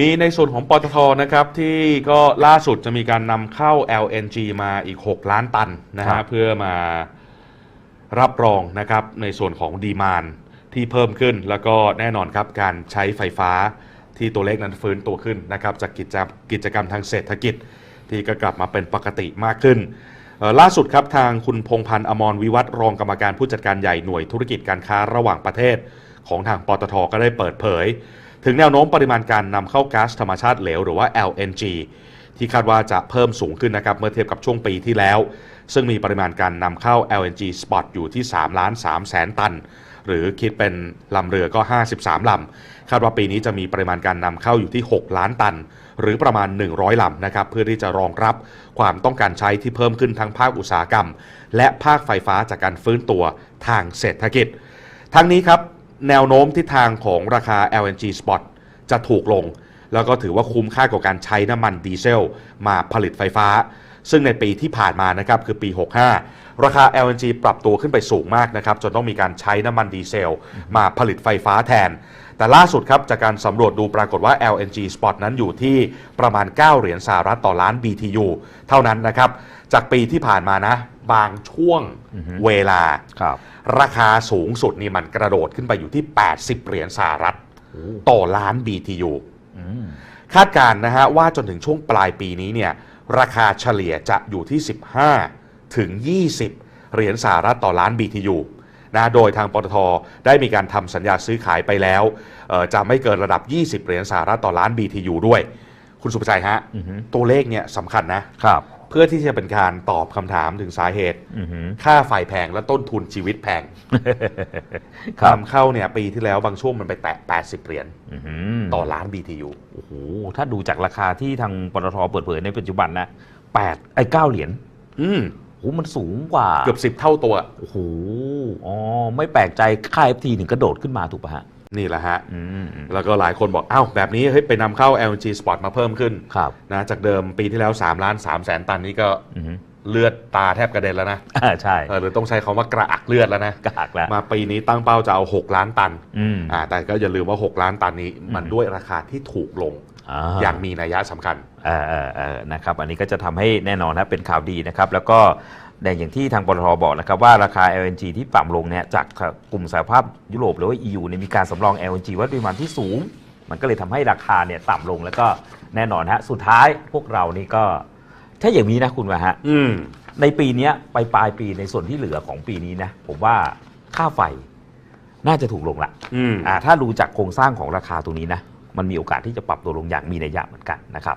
มีในส่วนของปตทนะครับที่ก็ล่าสุดจะมีการนำเข้า LNG มาอีก 6 ล้านตันนะครัฮะบ เพื่อมารับรองนะครับในส่วนของดีมานที่เพิ่มขึ้น แล้วก็แน่นอนครับการใช้ไฟฟ้าที่ตัวเลขนั้นฟื้นตัวขึ้นนะครับจากกิจกรรมกิจกรรมทางเศรษฐกิจที่ก็กลับมาเป็นปกติมากขึ้นเอ่อล่าสุดครับทางคุณพงพันธ์อมรวิวัฒน์รองกรรมการผู้จัดการใหญ่หน่วยธุรกิจการค้าระหว่างประเทศ ของทางปตทก็ได้เปิดเผย ถึงแนวโน้มปริมาณการนำเข้าก๊าซธรรมชาติเหลวหรือว่า LNG ที่คาดว่าจะเพิ่มสูงขึ้นนะครับเมื่อเทียบกับช่วงปีที่แล้ว ซึ่งมีปริมาณการนำเข้า LNG Spot อยู่ที่3ล้าน3แสนตัน หรือคิดเป็นลำเรือก็ 53ลำคาดว่าปีนี้จะมีปริมาณการนำเข้าอยู่ที่ 6 ล้านตัน หรือประมาณ 100ลำนะครับเพื่อที่จะรองรับความต้องการใช้ที่เพิ่มขึ้นทั้งภาคอุตสาหกรรม และภาคไฟฟ้าจากการฟื้นตัวทางเศรษฐกิจ ทั้งนี้ครับ แนวโน้มทิศทางของราคา LNG Spot จะถูกลง แล้วก็ถือว่าคุ้มค่ากับการใช้น้ำมันดีเซลมาผลิตไฟฟ้า ซึ่งในปีที่ผ่านมานะครับคือปี 65 ราคา LNG ปรับตัวขึ้นไปสูงมากนะครับจนต้องมีการใช้น้ำมันดีเซล มาผลิตไฟฟ้าแทน แต่ล่าสุดครับจากการสำรวจดูปรากฏว่า LNG Spot นั้นอยู่ที่ประมาณ 9 เหรียญสหรัฐต่อล้าน BTU เท่านั้นนะครับจากปีที่ผ่านมานะบางช่วงเวลาครับ ราคาสูงสุดนี่มันกระโดดขึ้นไปอยู่ที่ 80 เหรียญสหรัฐต่อล้าน BTU คาดการณ์นะฮะว่าจนถึงช่วงปลายปีนี้เนี่ย ราคาเฉลี่ยจะอยู่ที่ 15 ถึง 20 เหรียญสหรัฐต่อล้าน BTU นะโดยทางปตทได้มีการทำสัญญาซื้อขายไปแล้วเอ่อจะไม่เกินระดับ 20 เหรียญสหรัฐต่อล้าน BTU ด้วย คุณสุภชัยฮะอือฮึตัวเลขเนี่ยสำคัญนะครับ เพื่อที่จะเป็นการตอบคำถามถึงสาเหตุอือหือ ค่าไฟแพงและต้นทุนชีวิตแพงครับ นำเข้าเนี่ยปีที่แล้วบางช่วงมันไปแตะ 80 เหรียญอือหือต่อล้าน BTU โอ้โหถ้าดูจากราคาที่ทางปตทเปิดเผยในปัจจุบันนะแปดไอ้เก้าเหรียญ อืม โอ้โหมันสูงกว่าเกือบ 10 เท่าตัว โอ้โหอ๋อไม่แปลกใจค่า FT ถึงกระโดดขึ้นมาถูกป่ะฮะนี่แหละฮะ อืมอืมแล้วก็หลายคนบอก อ้าว แบบนี้เฮ้ยไปนำเข้า LNG Spot มาเพิ่มขึ้นครับนะจากเดิมปีที่แล้ว3ล้าน3แสนตันนี่ก็อือหือเลือดตาแทบกระเด็นแล้วนะอ่าใช่เออหรือต้องใช้คำว่ากระอักเลือดแล้วนะ กากแล้วมาปีนี้ตั้งเป้าจะเอา 6 ล้านตันอืม อ่าแต่ก็อย่าลืมว่า 6 ล้านตันนี้มันอืม ด้วยราคาที่ถูกลง อ่าอย่างมีนัยยะสำคัญเออเออเออนะครับอันนี้ก็จะทำให้แน่นอนนะเป็นข่าวดีนะครับ แล้วก็ในอย่างที่ทางปตทบอกนะครับว่าราคา LNG ที่ปรับลงเนี่ยจากกลุ่มสหภาพยุโรปหรือว่า EU เนี่ยมีการสำรอง LNG ไว้ปริมาณที่สูง มันก็เลยทำให้ราคาเนี่ยต่ำลงแล้วก็แน่นอนฮะสุดท้ายพวกเรานี่ก็ถ้าอย่างนี้นะคุณวะฮะอืมในปีเนี้ยไปปลายปีในส่วนที่เหลือของปีนี้นะผมว่าค่าไฟน่าจะถูกลงละอืมอ่าถ้าดูจากโครงสร้างของราคาตรงนี้นะ มันมีโอกาสที่จะปรับตัวลงอย่างมีนัยยะเหมือนกันนะครับ